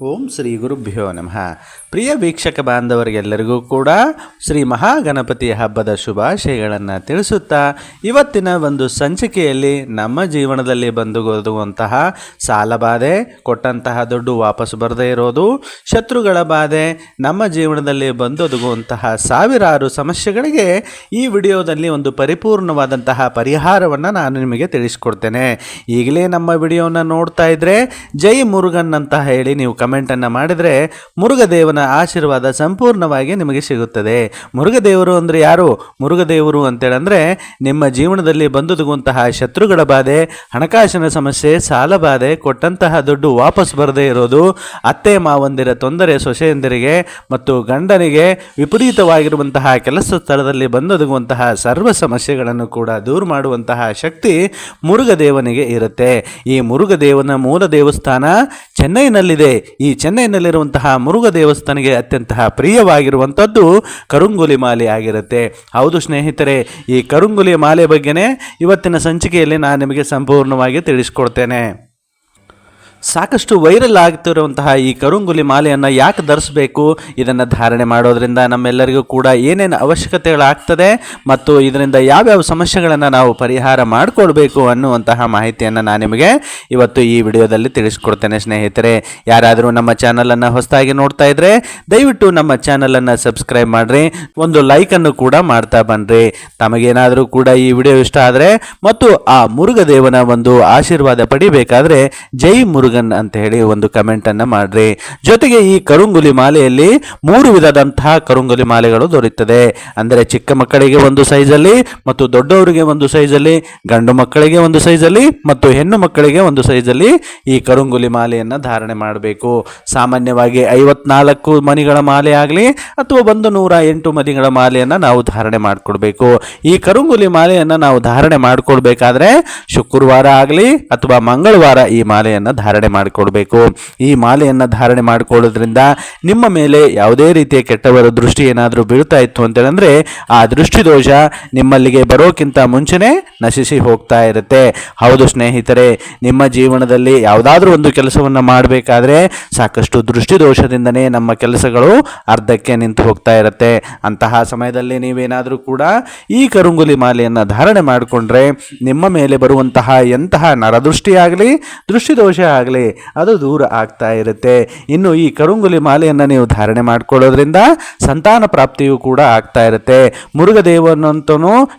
ಓಂ ಶ್ರೀ ಗುರುಭ್ಯೋ ನಮಃ. ಪ್ರಿಯ ವೀಕ್ಷಕ ಬಾಂಧವರಿಗೆಲ್ಲರಿಗೂ ಕೂಡ ಶ್ರೀ ಮಹಾಗಣಪತಿ ಹಬ್ಬದ ಶುಭಾಶಯಗಳನ್ನು ತಿಳಿಸುತ್ತಾ, ಇವತ್ತಿನ ಒಂದು ಸಂಚಿಕೆಯಲ್ಲಿ ನಮ್ಮ ಜೀವನದಲ್ಲಿ ಬಂದುಗೊದುವಂತಹ ಸಾಲಬಾಧೆ ಕೊಟ್ಟಂತಹ ದುಡ್ಡು ವಾಪಸ್ ಬರದೇ ಇರೋದು, ಶತ್ರುಗಳ ಬಾಧೆ, ನಮ್ಮ ಜೀವನದಲ್ಲಿ ಬಂದೊದಗುವಂತಹ ಸಾವಿರಾರು ಸಮಸ್ಯೆಗಳಿಗೆ ಈ ವಿಡಿಯೋದಲ್ಲಿ ಒಂದು ಪರಿಪೂರ್ಣವಾದಂತಹ ಪರಿಹಾರವನ್ನು ನಾನು ನಿಮಗೆ ತಿಳಿಸ್ಕೊಡ್ತೇನೆ. ಈಗಲೇ ನಮ್ಮ ವಿಡಿಯೋನ ನೋಡ್ತಾ ಇದ್ರೆ ಜೈ ಮುರುಗನ್ ಅಂತ ಹೇಳಿ ನೀವು ಕಮೆಂಟನ್ನು ಮಾಡಿದರೆ ಮುರುಘದೇವನ ಆಶೀರ್ವಾದ ಸಂಪೂರ್ಣವಾಗಿ ನಿಮಗೆ ಸಿಗುತ್ತದೆ. ಮುರುಘದೇವರು ಅಂದರೆ ಯಾರು? ಮುರುಘದೇವರು ಅಂತೇಳಂದರೆ ನಿಮ್ಮ ಜೀವನದಲ್ಲಿ ಬಂದುದುಗುವಂತಹ ಶತ್ರುಗಳ ಬಾಧೆ, ಹಣಕಾಸಿನ ಸಮಸ್ಯೆ, ಸಾಲ ಬಾಧೆ, ಕೊಟ್ಟಂತಹ ದುಡ್ಡು ವಾಪಸ್ ಬರದೇ ಇರೋದು, ಅತ್ತೆ ಮಾವಂದಿರ ತೊಂದರೆ ಸೊಸೆಯಂದಿರಿಗೆ ಮತ್ತು ಗಂಡನಿಗೆ ವಿಪರೀತವಾಗಿರುವಂತಹ ಕೆಲಸ ಸ್ಥಳದಲ್ಲಿ ಬಂದೊದಗುವಂತಹ ಸರ್ವ ಸಮಸ್ಯೆಗಳನ್ನು ಕೂಡ ದೂರ ಮಾಡುವಂತಹ ಶಕ್ತಿ ಮುರುಘದೇವನಿಗೆ ಇರುತ್ತೆ. ಈ ಮುರುಘದೇವನ ಮೂಲ ದೇವಸ್ಥಾನ ಚೆನ್ನೈನಲ್ಲಿದೆ. ಈ ಚೆನ್ನೈನಲ್ಲಿರುವಂತಹ ಮುರುಘ ದೇವಸ್ಥಾನಗೆ ಅತ್ಯಂತ ಪ್ರಿಯವಾಗಿರುವಂಥದ್ದು ಕರುಂಗುಲಿ ಮಾಲೆ ಆಗಿರುತ್ತೆ. ಹೌದು ಸ್ನೇಹಿತರೆ, ಈ ಕರುಂಗುಲಿ ಮಾಲೆ ಬಗ್ಗೆನೇ ಇವತ್ತಿನ ಸಂಚಿಕೆಯಲ್ಲಿ ನಾನು ನಿಮಗೆ ಸಂಪೂರ್ಣವಾಗಿ ತಿಳಿಸ್ಕೊಡ್ತೇನೆ. ಸಾಕಷ್ಟು ವೈರಲ್ ಆಗ್ತಿರುವಂತಹ ಈ ಕರುಂಗುಲಿ ಮಾಲೆಯನ್ನು ಯಾಕೆ ಧರಿಸಬೇಕು? ಇದನ್ನು ಧಾರಣೆ ಮಾಡೋದರಿಂದ ನಮ್ಮೆಲ್ಲರಿಗೂ ಕೂಡ ಏನೇನು ಅವಶ್ಯಕತೆಗಳಾಗ್ತದೆ ಮತ್ತು ಇದರಿಂದ ಯಾವ್ಯಾವ ಸಮಸ್ಯೆಗಳನ್ನು ನಾವು ಪರಿಹಾರ ಮಾಡಿಕೊಳ್ಬೇಕು ಅನ್ನುವಂತಹ ಮಾಹಿತಿಯನ್ನು ನಾನು ನಿಮಗೆ ಇವತ್ತು ಈ ವಿಡಿಯೋದಲ್ಲಿ ತಿಳಿಸ್ಕೊಡ್ತೇನೆ ಸ್ನೇಹಿತರೆ. ಯಾರಾದರೂ ನಮ್ಮ ಚಾನಲನ್ನು ಹೊಸದಾಗಿ ನೋಡ್ತಾ ಇದ್ರೆ ದಯವಿಟ್ಟು ನಮ್ಮ ಚಾನಲನ್ನು ಸಬ್ಸ್ಕ್ರೈಬ್ ಮಾಡಿರಿ. ಒಂದು ಲೈಕನ್ನು ಕೂಡ ಮಾಡ್ತಾ ಬನ್ನಿರಿ ತಮಗೇನಾದರೂ ಕೂಡ ಈ ವಿಡಿಯೋ ಇಷ್ಟ ಆದರೆ ಮತ್ತು ಆ ಮುರುಘದೇವನ ಒಂದು ಆಶೀರ್ವಾದ ಪಡಿಬೇಕಾದ್ರೆ ಜೈ ಮುರುಗನ್ ಅಂತ ಹೇಳಿ ಒಂದು ಕಮೆಂಟ್ ಅನ್ನ ಮಾಡ್ರಿ. ಜೊತೆಗೆ ಈ ಕರುಂಗುಲಿ ಮಾಲೆಯಲ್ಲಿ ಮೂರು ವಿಧದಂತಹ ಕರುಂಗುಲಿ ಮಾಲೆಗಳು ದೊರೆಯುತ್ತದೆ. ಅಂದರೆ ಚಿಕ್ಕ ಮಕ್ಕಳಿಗೆ ಒಂದು ಸೈಜಲ್ಲಿ ಮತ್ತು ದೊಡ್ಡವರಿಗೆ ಒಂದು ಸೈಜಲ್ಲಿ ಗಂಡು ಮಕ್ಕಳಿಗೆ ಒಂದು ಸೈಜಲ್ಲಿ ಮತ್ತು ಹೆಣ್ಣು ಮಕ್ಕಳಿಗೆ ಒಂದು ಸೈಜಲ್ಲಿ ಈ ಕರುಂಗುಲಿ ಮಾಲೆಯನ್ನು ಧಾರಣೆ ಮಾಡಬೇಕು. ಸಾಮಾನ್ಯವಾಗಿ ಐವತ್ನಾಲ್ಕು ಮನಿಗಳ ಮಾಲೆ ಆಗಲಿ ಅಥವಾ ಒಂದು ನೂರ ಎಂಟು ಮನಿಗಳ ಮಾಲೆಯನ್ನು ನಾವು ಧಾರಣೆ ಮಾಡಿಕೊಡ್ಬೇಕು. ಈ ಕರುಂಗುಲಿ ಮಾಲೆಯನ್ನು ನಾವು ಧಾರಣೆ ಮಾಡಿಕೊಡ್ಬೇಕಾದ್ರೆ ಶುಕ್ರವಾರ ಆಗಲಿ ಅಥವಾ ಮಂಗಳವಾರ ಈ ಮಾಲೆಯನ್ನು ಧಾರಣೆ ಮಾಡಿಕೊಡ್ಬೇಕು. ಈ ಮಾಲೆಯನ್ನು ಧಾರಣೆ ಮಾಡಿಕೊಳ್ಳೋದ್ರಿಂದ ನಿಮ್ಮ ಮೇಲೆ ಯಾವುದೇ ರೀತಿಯ ಕೆಟ್ಟವರ ದೃಷ್ಟಿ ಏನಾದರೂ ಬೀಳ್ತಾ ಇತ್ತು ಅಂತೇಳಂದ್ರೆ ಆ ದೃಷ್ಟಿ ದೋಷ ನಿಮ್ಮಲ್ಲಿಗೆ ಬರೋಕ್ಕಿಂತ ಮುಂಚೆನೇ ನಶಿಸಿ ಹೋಗ್ತಾ ಇರುತ್ತೆ. ಹೌದು ಸ್ನೇಹಿತರೆ, ನಿಮ್ಮ ಜೀವನದಲ್ಲಿ ಯಾವುದಾದ್ರೂ ಒಂದು ಕೆಲಸವನ್ನು ಮಾಡಬೇಕಾದ್ರೆ ಸಾಕಷ್ಟು ದೃಷ್ಟಿದೋಷದಿಂದನೇ ನಮ್ಮ ಕೆಲಸಗಳು ಅರ್ಧಕ್ಕೆ ನಿಂತು ಹೋಗ್ತಾ ಇರುತ್ತೆ. ಅಂತಹ ಸಮಯದಲ್ಲಿ ನೀವೇನಾದರೂ ಕೂಡ ಈ ಕರುಂಗುಲಿ ಮಾಲೆಯನ್ನು ಧಾರಣೆ ಮಾಡಿಕೊಂಡ್ರೆ ನಿಮ್ಮ ಮೇಲೆ ಬರುವಂತಹ ಎಂತಹ ನರದೃಷ್ಟಿಯಾಗಲಿ, ದೃಷ್ಟಿದೋಷ ಆಗಲಿ ಅದು ದೂರ ಆಗ್ತಾ ಇರುತ್ತೆ. ಇನ್ನು ಈ ಕರುಂಗುಲಿ ಮಾಲೆಯನ್ನು ನೀವು ಧಾರಣೆ ಮಾಡ್ಕೊಳ್ಳೋದ್ರಿಂದ ಸಂತಾನ ಪ್ರಾಪ್ತಿಯು ಕೂಡ ಆಗ್ತಾ ಇರುತ್ತೆ. ಮುರುಘದೇವನಂತೂ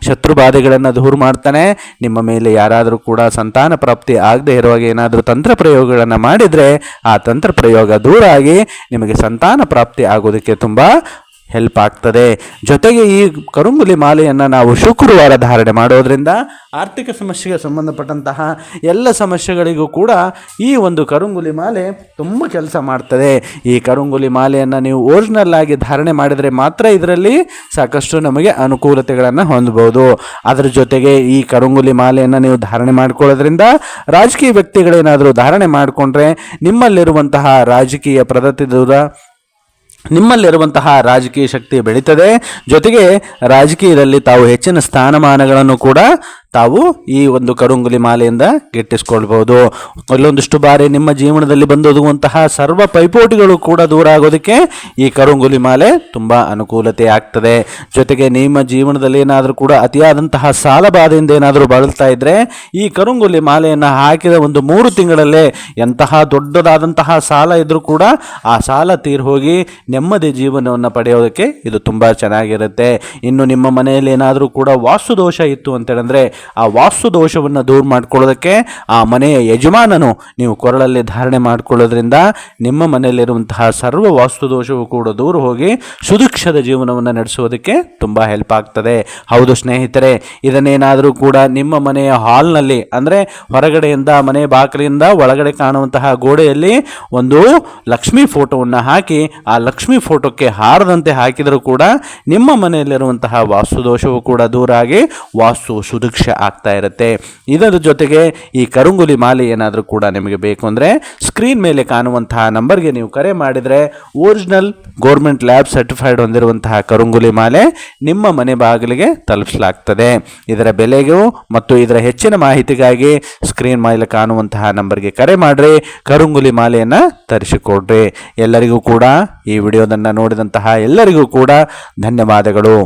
ಶತ್ರು ಬಾಧೆಗಳನ್ನು ದೂರ ಮಾಡ್ತಾನೆ. ನಿಮ್ಮ ಮೇಲೆ ಯಾರಾದರೂ ಕೂಡ ಸಂತಾನ ಪ್ರಾಪ್ತಿ ಆಗದೆ ಇರುವಾಗ ಏನಾದರೂ ತಂತ್ರ ಪ್ರಯೋಗಗಳನ್ನು ಮಾಡಿದರೆ ಆ ತಂತ್ರ ಪ್ರಯೋಗ ದೂರ ಆಗಿ ನಿಮಗೆ ಸಂತಾನ ಪ್ರಾಪ್ತಿ ಆಗೋದಕ್ಕೆ ತುಂಬ ಹೆಲ್ಪ್ ಆಗ್ತದೆ. ಜೊತೆಗೆ ಈ ಕರುಂಗುಲಿ ಮಾಲೆಯನ್ನು ನಾವು ಶುಕ್ರವಾರ ಧಾರಣೆ ಮಾಡೋದ್ರಿಂದ ಆರ್ಥಿಕ ಸಮಸ್ಯೆಗೆ ಸಂಬಂಧಪಟ್ಟಂತಹ ಎಲ್ಲ ಸಮಸ್ಯೆಗಳಿಗೂ ಕೂಡ ಈ ಒಂದು ಕರುಂಗುಲಿ ಮಾಲೆ ತುಂಬ ಕೆಲಸ ಮಾಡ್ತದೆ. ಈ ಕರುಂಗುಲಿ ಮಾಲೆಯನ್ನು ನೀವು ಒರಿಜಿನಲ್ ಆಗಿ ಧಾರಣೆ ಮಾಡಿದರೆ ಮಾತ್ರ ಇದರಲ್ಲಿ ಸಾಕಷ್ಟು ನಮಗೆ ಅನುಕೂಲತೆಗಳನ್ನು ಹೊಂದಬಹುದು. ಅದರ ಜೊತೆಗೆ ಈ ಕರುಂಗುಲಿ ಮಾಲೆಯನ್ನು ನೀವು ಧಾರಣೆ ಮಾಡ್ಕೊಳ್ಳೋದ್ರಿಂದ ರಾಜಕೀಯ ವ್ಯಕ್ತಿಗಳೇನಾದರೂ ಧಾರಣೆ ಮಾಡಿಕೊಂಡ್ರೆ ನಿಮ್ಮಲ್ಲಿರುವಂತಹ ರಾಜಕೀಯ ಪ್ರಗತಿ ದೂರ ನಿಮ್ಮಲ್ಲಿರುವಂತಹ ರಾಜಕೀಯ ಶಕ್ತಿ ಬೆಳೀತದೆ. ಜೊತೆಗೆ ರಾಜಕೀಯದಲ್ಲಿ ತಾವು ಹೆಚ್ಚಿನ ಸ್ಥಾನಮಾನಗಳನ್ನು ಕೂಡ ತಾವು ಈ ಒಂದು ಕರುಂಗುಲಿ ಮಾಲೆಯಿಂದ ಗಿಟ್ಟಿಸ್ಕೊಳ್ಬಹುದು. ಅಲ್ಲೊಂದಿಷ್ಟು ಬಾರಿ ನಿಮ್ಮ ಜೀವನದಲ್ಲಿ ಬಂದೊದಗುವಂತಹ ಸರ್ವ ಪೈಪೋಟಿಗಳು ಕೂಡ ದೂರ ಆಗೋದಕ್ಕೆ ಈ ಕರುಂಗುಲಿ ಮಾಲೆ ತುಂಬ ಅನುಕೂಲತೆ ಆಗ್ತದೆ. ಜೊತೆಗೆ ನಿಮ್ಮ ಜೀವನದಲ್ಲಿ ಏನಾದರೂ ಕೂಡ ಅತಿಯಾದಂತಹ ಸಾಲ ಬಾಧೆಯಿಂದ ಏನಾದರೂ ಬಳಲ್ತಾ ಇದ್ರೆ ಈ ಕರುಂಗುಲಿ ಮಾಲೆಯನ್ನು ಹಾಕಿದ ಒಂದು ಮೂರು ತಿಂಗಳಲ್ಲೇ ಎಂತಹ ದೊಡ್ಡದಾದಂತಹ ಸಾಲ ಇದ್ರೂ ಕೂಡ ಆ ಸಾಲ ತೀರ್ ಹೋಗಿ ನೆಮ್ಮದಿ ಜೀವನವನ್ನು ಪಡೆಯೋದಕ್ಕೆ ಇದು ತುಂಬ ಚೆನ್ನಾಗಿರುತ್ತೆ. ಇನ್ನು ನಿಮ್ಮ ಮನೆಯಲ್ಲಿ ಏನಾದರೂ ಕೂಡ ವಾಸ್ತು ದೋಷ ಇತ್ತು ಅಂತೇಳಿದ್ರೆ ಆ ವಾಸ್ತು ದೋಷವನ್ನು ದೂರ ಮಾಡ್ಕೊಳ್ಳೋದಕ್ಕೆ ಆ ಮನೆಯ ಯಜಮಾನನು ನೀವು ಕೊರಳಲ್ಲಿ ಧಾರಣೆ ಮಾಡಿಕೊಳ್ಳೋದ್ರಿಂದ ನಿಮ್ಮ ಮನೆಯಲ್ಲಿರುವಂತಹ ಸರ್ವ ವಾಸ್ತು ದೋಷವು ಕೂಡ ದೂರ ಹೋಗಿ ಸುಭಿಕ್ಷದ ಜೀವನವನ್ನು ನಡೆಸೋದಕ್ಕೆ ತುಂಬ ಹೆಲ್ಪ್ ಆಗ್ತದೆ. ಹೌದು ಸ್ನೇಹಿತರೆ, ಇದನ್ನೇನಾದರೂ ಕೂಡ ನಿಮ್ಮ ಮನೆಯ ಹಾಲ್ನಲ್ಲಿ ಅಂದರೆ ಹೊರಗಡೆಯಿಂದ ಮನೆ ಬಾಕಲಿಯಿಂದ ಒಳಗಡೆ ಕಾಣುವಂತಹ ಗೋಡೆಯಲ್ಲಿ ಒಂದು ಲಕ್ಷ್ಮಿ ಫೋಟೋವನ್ನು ಹಾಕಿ, ಆ ಲಕ್ಷ್ಮಿ ಫೋಟೋಕ್ಕೆ ಹಾರದಂತೆ ಹಾಕಿದರೂ ಕೂಡ ನಿಮ್ಮ ಮನೆಯಲ್ಲಿರುವಂತಹ ವಾಸ್ತು ದೋಷವು ಕೂಡ ದೂರ ಆಗಿ ವಾಸ್ತು ಸುಭಿಕ್ಷ ಆಗ್ತಾ ಇರುತ್ತೆ. ಇದರ ಜೊತೆಗೆ ಈ ಕರುಂಗುಲಿ ಮಾಲೆ ಏನಾದರೂ ಕೂಡ ನಿಮಗೆ ಬೇಕು ಅಂದರೆ ಸ್ಕ್ರೀನ್ ಮೇಲೆ ಕಾಣುವಂತಹ ನಂಬರ್ಗೆ ನೀವು ಕರೆ ಮಾಡಿದರೆ ಓರಿಜಿನಲ್ ಗೌರ್ಮೆಂಟ್ ಲ್ಯಾಬ್ ಸರ್ಟಿಫೈಡ್ ಹೊಂದಿರುವಂತಹ ಕರುಂಗುಲಿ ಮಾಲೆ ನಿಮ್ಮ ಮನೆ ಬಾಗಿಲಿಗೆ ತಲುಪಿಸಲಾಗ್ತದೆ. ಇದರ ಬೆಲೆಗೂ ಮತ್ತು ಇದರ ಹೆಚ್ಚಿನ ಮಾಹಿತಿಗಾಗಿ ಸ್ಕ್ರೀನ್ ಮೇಲೆ ಕಾಣುವಂತಹ ನಂಬರ್ಗೆ ಕರೆ ಮಾಡಿರಿ, ಕರುಂಗುಲಿ ಮಾಲೆಯನ್ನು ತರಿಸಿಕೊಡ್ರಿ. ಎಲ್ಲರಿಗೂ ಕೂಡ ಈ ವಿಡಿಯೋದನ್ನು ನೋಡಿದಂತಹ ಎಲ್ಲರಿಗೂ ಕೂಡ ಧನ್ಯವಾದಗಳು.